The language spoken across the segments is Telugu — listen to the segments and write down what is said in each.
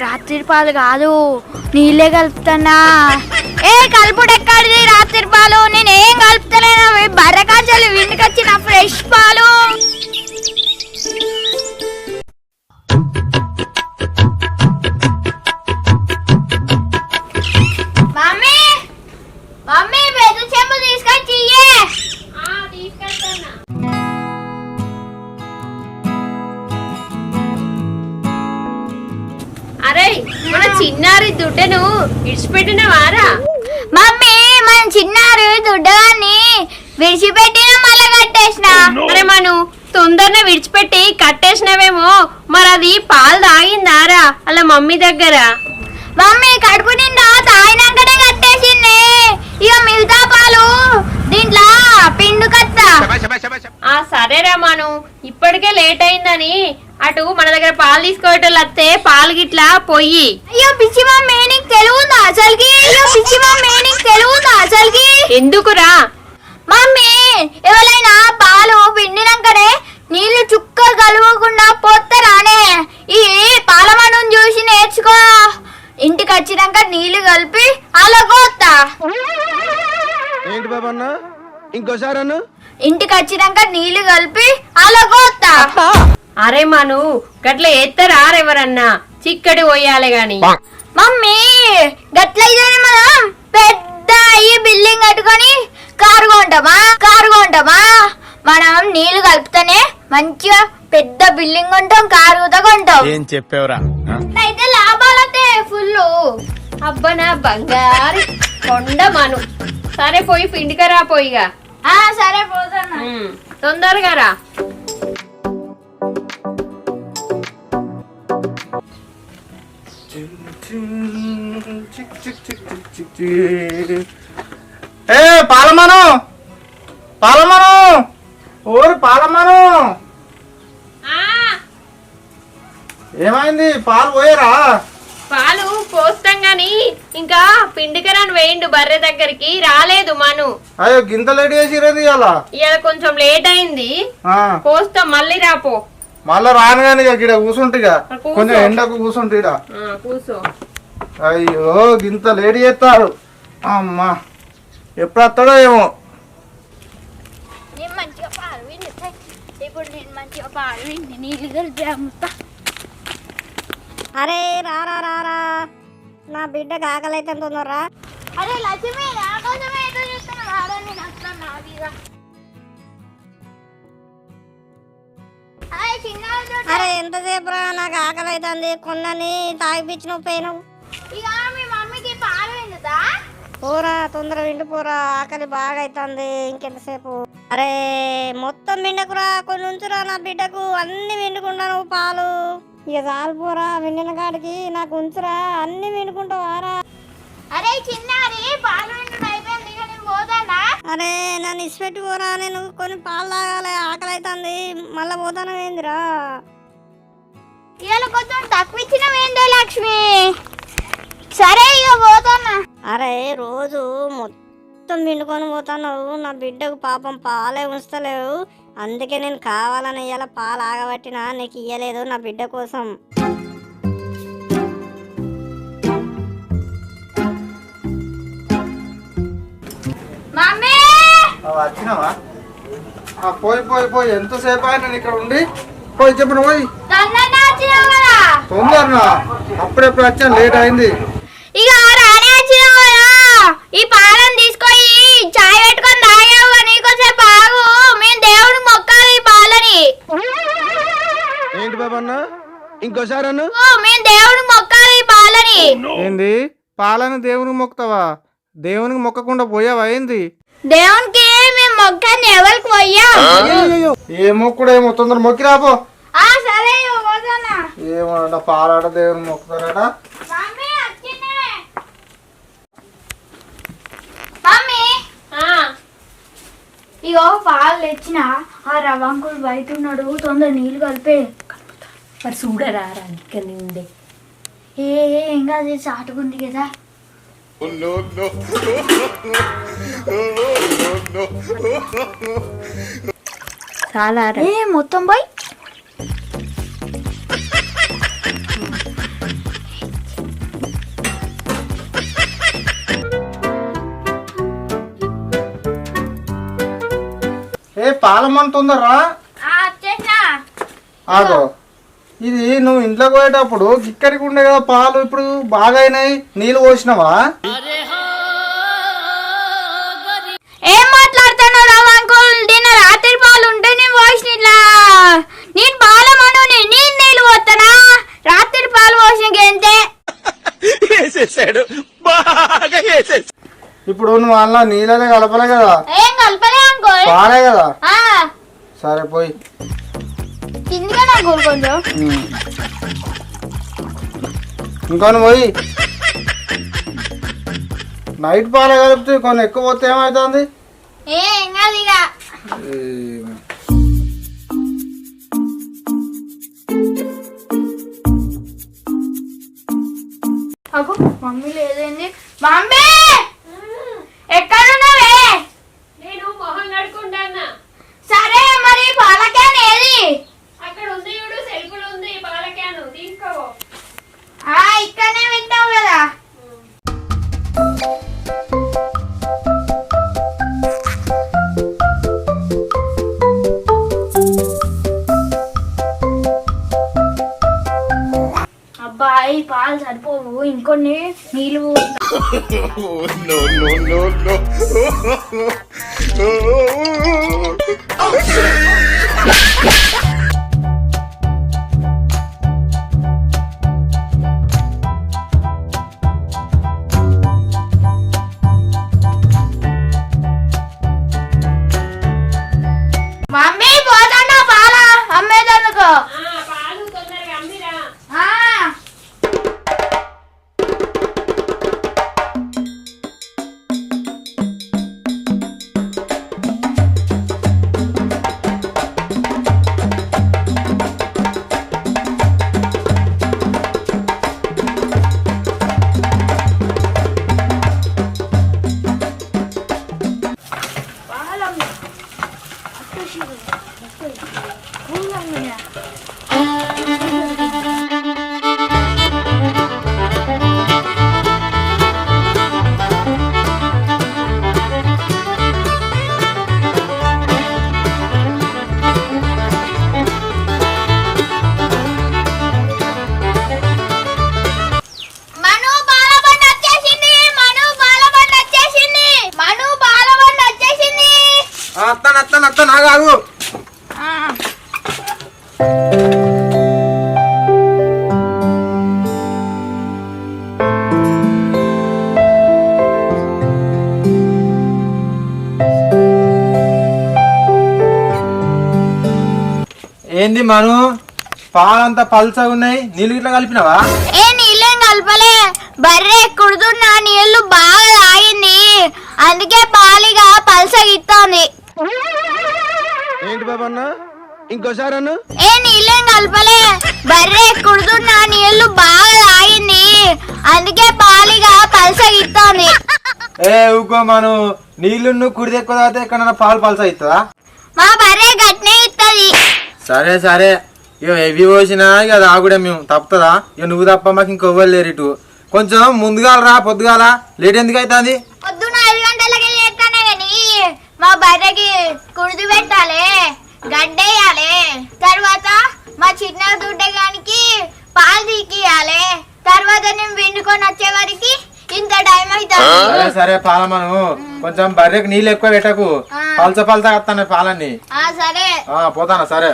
రాత్రి పాలు కాదు నీళ్ళే కలుపుతానా ఏ కలుపుడు ఎక్కడిది రాత్రి పాలు నేనేం కలుపుతలేను. అవి బర్రకాంచాలు విండికొచ్చిన ఫ్రెష్ పాలు. మమ్మీ! మమ్మీ! దుడ్డను ఇడిచిపెట్టిన వారా? మమ్మీ మన చిన్నారు దుడ్డగాన్ని విడిచిపెట్టిన మళ్ళా కట్టేసిన? అరే మను తొందరనే విడిచిపెట్టి కట్టేసినవేమో. మరి అది పాలు తాగిందారా అలా మమ్మీ దగ్గర? మమ్మీ కడుపు నిండా తాగినాకనే కట్టేసింది. ఇక మిగతా పాలు దీంట్లో పిండు కత్తా. ఆ సరేరా మను ఇప్పటికే లేట్ అయిందని అటు మన దగ్గర పాలు తీసుకోవటం వస్తే పాలు గిట్లా పొయ్యి. అయ్యో పిచ్చి మమ్మీ నీకు తెలుగుందా అసలుకి? అయ్యో పిచ్చి మమ్మీ నీకు తెలుగుందా అసలుకి? ఎందుకురా? మమ్మీ ఎవరైనా పాలు పిండినాకనే నీళ్ళు చుక్క కలవకుండా పోతారానే ఈ పాలమనం చూసి నేర్చుకో. ఇంటికి వచ్చినాక నీళ్ళు కలిపి అలా కోస్తా ఏంటి బాబన్న ఇంకోసారి అన్న? ఇంటికి వచ్చినాక నీళ్ళు కలిపి అలా కోస్తా అరే మను గట్ల ఎత్తరా ఎవరన్నా? చిక్కడి పోయాలి గాని. మమ్మీ గట్లయితేనే మనం పెద్ద అయ్యి బిల్డింగ్ కట్టుకొని కారు కొంటామా కారు కొంటామా మనం నీళ్ళు కలుపుతానే మంచిగా పెద్ద బిల్డింగ్ కొంటాం కారు కూడా కొంటాం. ఏం చెప్పావురా? అయితే లాభాలతే ఫుల్. అబ్బనా బంగారు కొండ మను. సరే పోయి పిండికరా పోయిగా. ఆ సరే పోతున్నా ఉమ్, తొందరగా రా. ఏ పాలమను! పాలమను! ఓరు పాలమను! ఏమైంది? పాలు పోయారా? పాలు పోస్తాం గాని ఇంకా పిండికరాని వేయిండు బర్రె దగ్గరికి రాలేదు మను. అయ్యో గింత లేట్ చేసిరది అలా ఇవాళ కొంచెం లేట్ అయింది. పోస్తాం మళ్ళీ రాపో. మళ్ళా రాను కానీ ఇక ఇక్కడ కూర్చుంటిగా కూర్చో. కొంచెం ఎండకు కూసో. అయ్యో గింత లేట్ చేస్తారు. అమ్మా ఎప్పుడు వస్తాడో ఏమో. అరే రారా రారా నా బిడ్డకు ఆకలి అయితే తొందరరా? అరే లక్ష్మి నా కోసమే ఎదురు చూస్తున్నా నేను వస్తాను నా అరే చిన్న ఎంతసేపు రా నాకు ఆకలి అవుతుంది కొన్నని తాగిపించిన విందుతా? పోరా తొందర విండిపోరా ఆకలి బాగా అవుతుంది ఇంకెంతసేపు? అరే మొత్తం విండకురా కొన్ని ఉంచురా నా బిడ్డకు. అన్ని విండుకున్నాను పాలు. ఇక చాలు పోరా విండిన కాడికి నాకు ఉంచురా. అన్ని విండుకుంటావారా అరే చిన్నారి పాలు విండు అయిపోయింది ఇక నేను పోతానా అరే నన్ను ఇసిపెట్టి పోరా నేను కొన్ని పాలు తాగాలి ఆకలి అవుతుంది మళ్ళా పోతాను ఏందిరా? ఇవాళ కొంచెం తక్కువ ఇచ్చినవేందో లక్ష్మి? సరే ఇక పోతానా అరే రోజు మొత్తం పిండుకొని పోతున్నావు. నా బిడ్డకు పాపం పాలే ఉంచలేవు. అందుకే నేను కావాలని ఇవాళ పాలు ఆగబట్టినా నీకు ఇయ్యలేదు నా బిడ్డ కోసం. మమ్మీ! వచ్చినావా? ఆ, పోయి పోయి పోయి. ఎంతసేపు నేను ఇక్కడ ఉండి పోయి చెప్పిన పోయి. తొందరనే తొందరనా? అప్పుడెప్పుడు వచ్చాను? లేట్ అయింది. ఇక రానే ఈ పాలను తీసుకొని చాయ్ పెట్టుకొని తాగావు మేము దేవుడు మొక్కాలి ఈ పాలని. ఏంటి బాబన్న ఇంకోసారి అన్న? ఓ, మేము దేవుడు మొక్కాలి ఈ పాలని. ఏంది? పాలను దేవునికి మొక్కుతావా? దేవునికి మొక్కకుండా పోయావా? ఏంది? దేవునికి మొక్కని ఎవరికి పోయా ఏ మొక్కుడు ఏమో తొందర మొక్కి రాపో ఆ సరే ఏమో పాలాడ దేవుని మొక్కుతారట మమ్మీ వచ్చిందే మమ్మీ ఆ, ఇగో పాలు తెచ్చిన ఆ రవ్వంకుడు బయట ఉన్నాడు తొందర నీళ్ళు కలిపే మరి చూడరా రా ఇక్కడ ఉండే ఏ ఏ, ఏం కాదు చాటుకుంది కదా చాలా ఏ మొత్తం పోయి. ఏ పాలమంటుందరా ఆగో. ఇది నువ్వు ఇంట్లోకి పోయేటప్పుడు గిక్కరికి ఉండే కదా పాలు ఇప్పుడు బాగా అయినాయి నీళ్ళు పోసినావా? ఏం మాట్లాడుతున్నావు రావు అంకుల్? నిన్న రాత్రి పాలు ఉంటే నేను వాయిస్ ఇట్లా నేను పాలమను నేను నీళ్ళు పోతానా రాత్రి పాలు పోసిన గంతే ఇప్పుడు నువ్వు అలా నీళ్ళనే కలపలే కదా. ఏం కలపలే అంకుల్? పాలే కదా. ఆ, సరే పోయి. కిందిగా అంకుల్ కొంచెం. ఇంకొని పోయి. నైట్ పాలే కలిపితే కొన్ని ఎక్కువ పోతే ఏమవుతుంది మమ్మీ లేదండి. మమ్మీ! కొన్ని నీళ్ళు మను? పాలంతా పల్చగా ఉన్నాయి. నీళ్ళు గిట్లా కలిపినావా? ఏ నీళ్ళేం కలపలే. బర్రె కుడుతున్నా నీళ్ళు బాగా తాగింది. అందుకే పాలిగా పల్సగిస్తోంది ఏంటి బాబన్న? ఇంకోసారి అన్న. ఏ నీళ్ళేం కలపలే. బర్రె కుడుతున్నా నీళ్ళు బాగా తాగింది. అందుకే పాలిగా పల్సగిస్తోంది ఏ ఊకో మను. నీళ్ళు కుడిది ఎక్కువ తాగితే ఎక్కడన్నా పాలు పల్స అవుతుందా మా బర్రె గట్నే ఇత్తది సరే సరే. ఇక హెవీ పోసినా ఇక తాగుడే మేము. తప్పుతుందా? ఇక నువ్వు తప్ప మాకు ఇంకొవ్వరు లేరు ఇటు. కొంచెం ముందుగాల రా పొద్దుగాల. లేట్ ఎందుకు అవుతుంది పొద్దున ఐదు గంటలకి చేస్తానే కానీ మా బర్రెకి కుడిది పెట్టాలి గడ్డేయాలి. తర్వాత మా చిన్న దుడ్డగానికి పాలు తీకియాలి తర్వాత నేను విండుకొని వచ్చే వరకు ఇంత టైం అవుతుంది సరే సరే పాలమను. కొంచెం బర్రెకి నీళ్ళు ఎక్కువ పెట్టకు. ఆ. పల్చ పల్చ వస్తాను పాలన్నీ. ఆ సరే. ఆ, పోతానా సరే.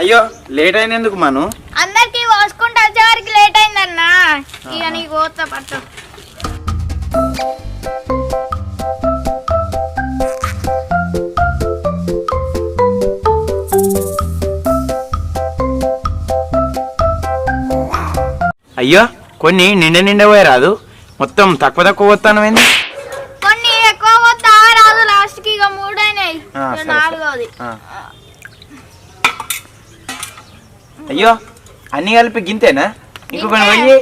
అయ్యో లేట్ అయినందుకు మను. అందరికి పోసుకుంటూ వచ్చే వరకు లేట్ అయిందన్నా ఇక నీకు పోతా పట్టు అయ్యో కొన్ని నిండా నిండా పోయి రాదు. మొత్తం తక్కువ తక్కువ వస్తాను ఏంది అయ్యో అన్ని కలిపి గింతేనా? ఇంకొకటి పోయి.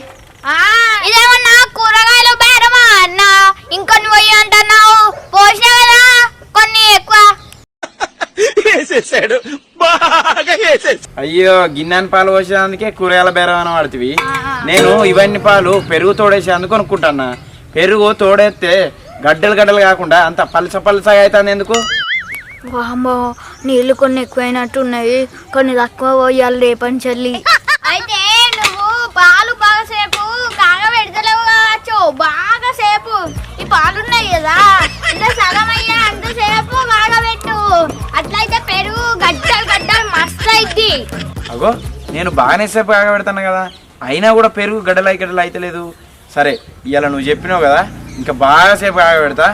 ఆ, ఇదేమన్నా కూరగాయలు బేరమా అన్న? ఇంకొన్ని పోయి అంటున్నావు. పోసినా కదా కొన్ని ఎక్కువ. వేసేసాడు. అయ్యో గిన్నెని పాలు పోసేందుకే కూరగాయల బేరం అని వాడుతుంది నేను ఇవన్నీ పాలు పెరుగు తోడేసేందుకు అనుకుంటానా పెరుగు తోడేస్తే గడ్డలు గడ్డలు కాకుండా అంత పలస పలసగా అవుతుంది ఎందుకు? వామ్మో నీళ్ళు కొన్ని ఎక్కువైనట్టున్నాయి కొన్ని తక్కువ పోయాలి రేపని చెల్లి. అయితే నువ్వు పాలు బాగా సేపు కాగబెడతలేవు కావచ్చు బాగా సేపు ఈ పాలు ఉన్నాయి కదా ఇంత సగం అయ్యా అంతసేపు కాగబెట్టు. అట్లయితే పెరుగు గడ్డలు గడ్డలు మస్తు అయింది అగో నేను బాగానే సేపు ఆగబెడతాను కదా అయినా కూడా పెరుగు గడ్డలు గడ్డలు అయితలేదు సరే ఇవాళ నువ్వు చెప్పినావు కదా ఇంకా బాగా సేపు ఆగబెడతా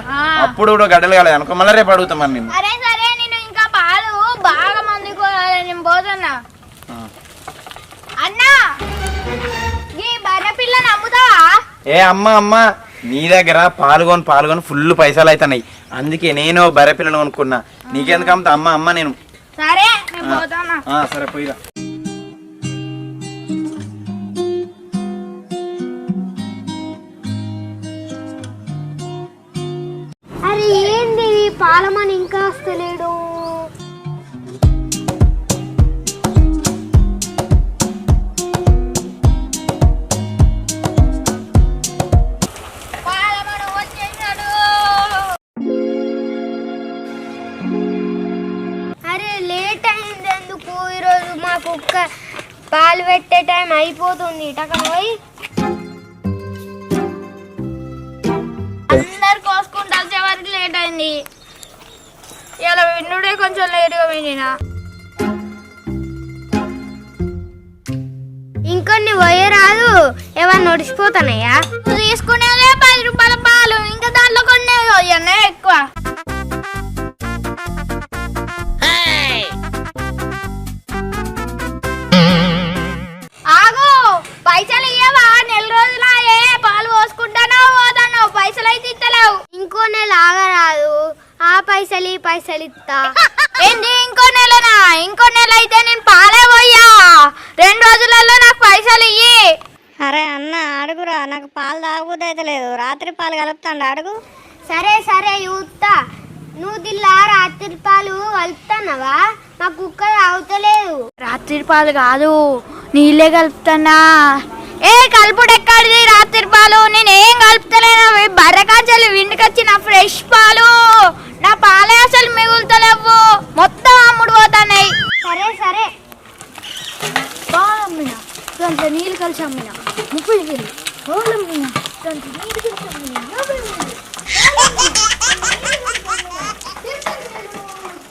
అప్పుడు కూడా గడ్డలు కాలేదు అనుకో మళ్ళీ రేపు అడుగుతా మరి నేను అరే సరే నేను ఇంకా పాలు బాగా నేను పోతున్నా. అన్నా! ఈ బర్రె పిల్లని అమ్ముతావా ఏ అమ్మ అమ్మ! నీ దగ్గర పాల్గొని పాల్గొని ఫుల్ పైసలు అవుతున్నాయి అందుకే నేను బర్రె పిల్లలు కొనుక్కున్నా. నీకెందుకు అమ్ముతా? అమ్మ అమ్మ నేను. సరే నేను పోతానా ఆ, సరే పోయిరా. అరే ఏంది? పాలమని ఇంకా వస్తలేడు. ఉంది ఇటక పోయి అందరు కోసుకుంటా వచ్చేవారికి లేట్ అయింది. ఇలా విన్నుడే కొంచెం లేట్గా వినినా. ఇంకొన్ని పోయరాదు ఏమన్నా నడిచిపోతానయ్యా తీసుకునేదే పది రూపాయల పాలు ఇంకా దాంట్లో కొన్ని ఎక్కువ. పైసలు ఇయ్యవా? నెల రోజుల ఏ పాలు పోసుకుంటానో పోతానో పైసలు అయితే ఇస్తలేవు ఇంకో నెల ఆగరాదు. ఆ పైసలు ఈ పైసలు ఇస్తా ఏంది ఇంకో నెలనా? ఇంకో నెల అయితే నేను పాలే పోయా రెండు రోజులలో నాకు పైసలు ఇయ్యి. అరే అన్న అడుగురా నాకు పాలు తాగబోద్దు అయితే లేదు. రాత్రి పాలు కలుపుతాండు అడుగు సరే సరే చూస్తా నువ్వు దిల్లా రాత్రి పాలు కలుపుతానవా? మా కుక్క తాగుతలేదు. రాత్రి పాలు కాదు. నీళ్ళే కలుపుతానా ఏ కలుపుడు ఎక్కడిది రాత్రి పాలు. నేనేం కలుపుతలేను. అవి బర్రకాంచెలు విండికొచ్చిన ఫ్రెష్ పాలు. నా పాలే అసలు మిగులుతలేవు. మొత్తం అమ్ముడు పోతాన్నాయి. సరే సరే. బాగా అమ్మిన. దాంట్లో నీళ్ళు కలిసి అమ్మిన. ముప్పై వేలు బాగా అమ్మిన. దాంట్లో నీళ్ళు కలిసి అమ్మిన.